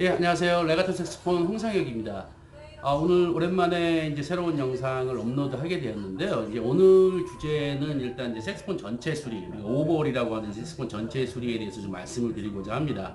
예, 안녕하세요. 레가토 색스폰 홍상혁입니다. 아, 오늘 오랜만에 이제 새로운 영상을 업로드 하게 되었는데요. 이제 오늘 주제는 일단 이제 색스폰 전체 수리, 오버홀이라고 하는 색스폰 전체 수리에 대해서 좀 말씀을 드리고자 합니다.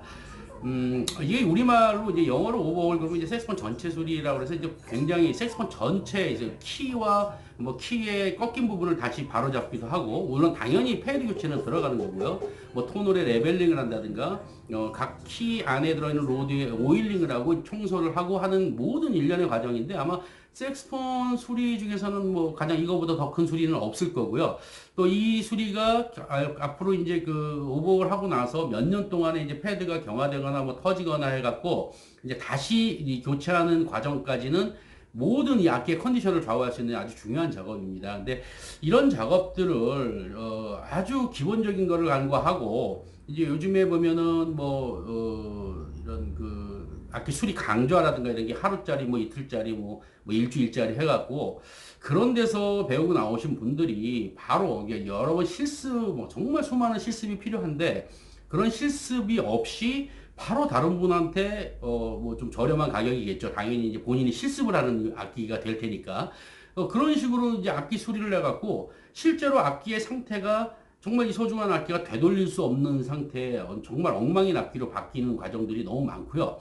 음, 이게 우리말로 이제 영어로 오버홀 그러면 이제 색스폰 전체 수리라고 해서 이제 굉장히 색스폰 전체 이제 키와 뭐 키의 꺾인 부분을 다시 바로잡기도 하고 물론 당연히 패드 교체는 들어가는 거고요. 뭐 톤홀의 레벨링을 한다든가 어, 각 키 안에 들어있는 로드에 오일링을 하고 청소를 하고 하는 모든 일련의 과정인데 아마 색스폰 수리 중에서는 뭐 가장 이거보다 더 큰 수리는 없을 거고요. 또 이 수리가 아, 앞으로 이제 그 오버를 하고 나서 몇 년 동안에 이제 패드가 경화되거나 뭐 터지거나 해갖고 이제 다시 이 교체하는 과정까지는 모든 이 악기의 컨디션을 좌우할 수 있는 아주 중요한 작업입니다. 근데 이런 작업들을 어, 아주 기본적인 거를 간과하고 이제 요즘에 보면은 뭐 어, 악기 수리 강좌라든가 이런 게 하루짜리 뭐 이틀짜리 뭐, 뭐 일주일짜리 해갖고 그런 데서 배우고 나오신 분들이 바로 여러 번 실습 뭐 정말 수많은 실습이 필요한데 그런 실습이 없이 바로 다른 분한테 어 뭐 좀 저렴한 가격이겠죠. 당연히 이제 본인이 실습을 하는 악기가 될 테니까 어 그런 식으로 이제 악기 수리를 해갖고 실제로 악기의 상태가 정말 이 소중한 악기가 되돌릴 수 없는 상태에 정말 엉망인 악기로 바뀌는 과정들이 너무 많고요.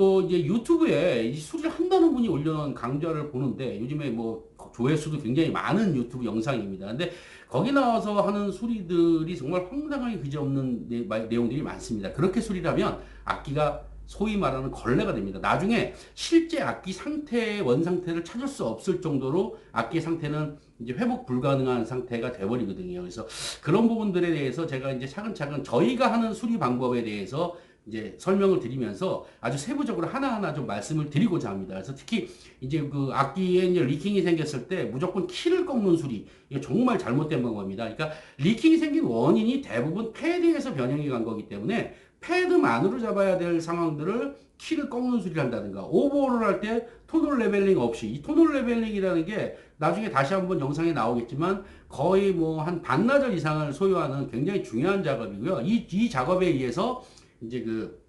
또 이제 유튜브에 이 수리를 한다는 분이 올려놓은 강좌를 보는데 요즘에 뭐 조회수도 굉장히 많은 유튜브 영상입니다. 근데 거기 나와서 하는 수리들이 정말 황당하게 그지없는 내 용들이 많습니다. 그렇게 수리라면 악기가 소위 말하는 걸레가 됩니다. 나중에 실제 악기 상태의 원 상태를 찾을 수 없을 정도로 악기 상태는 이제 회복 불가능한 상태가 돼버리거든요. 그래서 그런 부분들에 대해서 제가 이제 차근차근 저희가 하는 수리 방법에 대해서 이제 설명을 드리면서 아주 세부적으로 하나하나 좀 말씀을 드리고자 합니다. 그래서 특히 이제 그 악기에 이제 리킹이 생겼을 때 무조건 키를 꺾는 수리 이게 정말 잘못된 방법입니다. 그러니까 리킹이 생긴 원인이 대부분 패드에서 변형이 간 거기 때문에 패드만으로 잡아야 될 상황들을 키를 꺾는 수리를 한다든가 오버홀을 할때 톤홀 레벨링 없이 이 톤홀 레벨링이라는 게 나중에 다시 한번 영상에 나오겠지만 거의 뭐 한 반나절 이상을 소요하는 굉장히 중요한 작업이고요. 이, 이 작업에 의해서 이제 그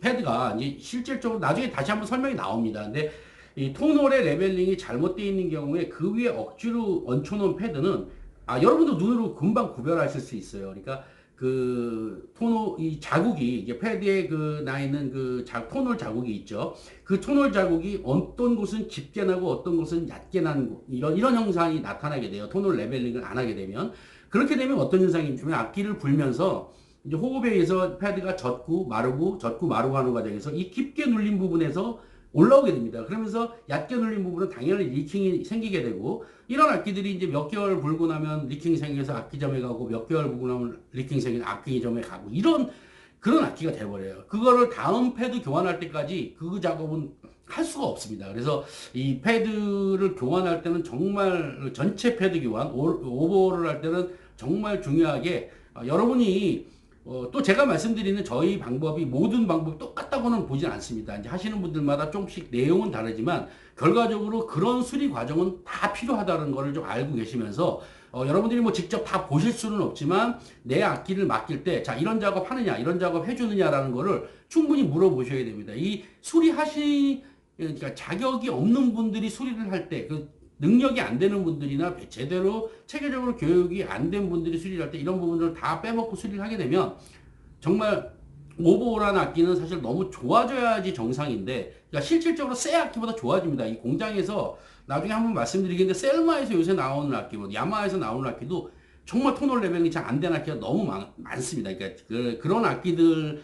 패드가 이제 실질적으로 나중에 다시 한번 설명이 나옵니다. 근데 이 톤홀의 레벨링이 잘못되어 있는 경우에 그 위에 억지로 얹혀놓은 패드는 아 여러분도 눈으로 금방 구별하실 수 있어요. 그러니까 그 톤홀 이 자국이 이게 패드에 그 나 있는 그 자, 톤홀 자국이 있죠. 그 톤홀 자국이 어떤 곳은 짙게 나고 어떤 곳은 얕게 나는 이런 이런 현상이 나타나게 돼요. 톤홀 레벨링을 안 하게 되면 그렇게 되면 어떤 현상이 있냐면 악기를 불면서 이제 호흡에 의해서 패드가 젖고 마르고 젖고 마르고 하는 과정에서 이 깊게 눌린 부분에서 올라오게 됩니다. 그러면서 얕게 눌린 부분은 당연히 리킹이 생기게 되고 이런 악기들이 이제 몇 개월 불고 나면 리킹이 생겨서 악기점에 가고 몇 개월 불고 나면 리킹이 생겨서 악기점에 가고 이런 그런 악기가 돼버려요. 그거를 다음 패드 교환할 때까지 그 작업은 할 수가 없습니다. 그래서 이 패드를 교환할 때는 정말 전체 패드 교환, 오버를 할 때는 정말 중요하게 어, 여러분이 어, 또 제가 말씀드리는 저희 방법이 모든 방법이 똑같다고는 보진 않습니다. 이제 하시는 분들마다 조금씩 내용은 다르지만 결과적으로 그런 수리 과정은 다 필요하다는 것을 좀 알고 계시면서 어, 여러분들이 뭐 직접 다 보실 수는 없지만 내 악기를 맡길 때 자 이런 작업 하느냐 이런 작업 해주느냐라는 거를 충분히 물어보셔야 됩니다. 이 수리하시 그러니까 자격이 없는 분들이 수리를 할때 그 능력이 안 되는 분들이나 제대로 체계적으로 교육이 안 된 분들이 수리를 할 때 이런 부분들을 다 빼먹고 수리를 하게 되면 정말 오버홀한 악기는 사실 너무 좋아져야지 정상인데 그러니까 실질적으로 새 악기보다 좋아집니다. 이 공장에서 나중에 한번 말씀드리겠는데 셀마에서 요새 나오는 악기, 뭐 야마에서 나오는 악기도 정말 톤홀 레벨이 잘 안 된 악기가 너무 많, 많습니다. 그러니까 그, 그런 악기들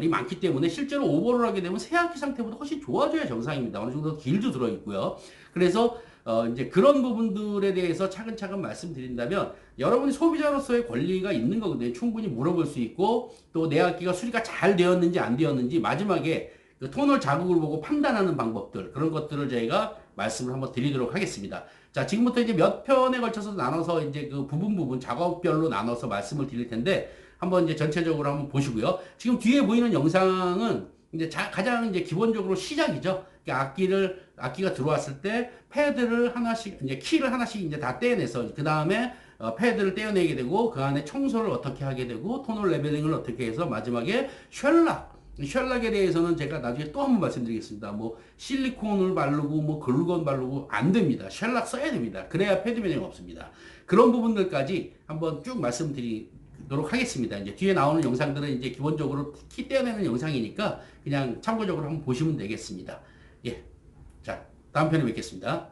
이 많기 때문에 실제로 오버를 하게 되면 새 악기 상태보다 훨씬 좋아져야 정상입니다. 어느 정도 길도 들어 있고요. 그래서 어, 이제 그런 부분들에 대해서 차근차근 말씀드린다면 여러분이 소비자로서의 권리가 있는 거거든요. 충분히 물어볼 수 있고 또 내 악기가 수리가 잘 되었는지 안 되었는지 마지막에 그 톤홀 자국을 보고 판단하는 방법들 그런 것들을 저희가 말씀을 한번 드리도록 하겠습니다. 자, 지금부터 이제 몇 편에 걸쳐서 나눠서 이제 그 부분 부분 작업별로 나눠서 말씀을 드릴 텐데 한번 이제 전체적으로 한번 보시고요. 지금 뒤에 보이는 영상은 이제 자, 가장 이제 기본적으로 시작이죠. 악기를 악기가 들어왔을 때 패드를 하나씩 이제 키를 하나씩 이제 다 떼어내서 그 다음에 어, 패드를 떼어내게 되고 그 안에 청소를 어떻게 하게 되고 톤을 레벨링을 어떻게 해서 마지막에 쉘락 쉘락에 대해서는 제가 나중에 또 한 번 말씀드리겠습니다. 뭐 실리콘을 바르고 뭐 글루건 바르고 안 됩니다. 쉘락 써야 됩니다. 그래야 패드 면역 없습니다. 그런 부분들까지 한번 쭉 말씀드리도록 하겠습니다. 이제 뒤에 나오는 영상들은 이제 기본적으로 키 떼어내는 영상이니까 그냥 참고적으로 한번 보시면 되겠습니다. 예. 자, 다음 편에 뵙겠습니다.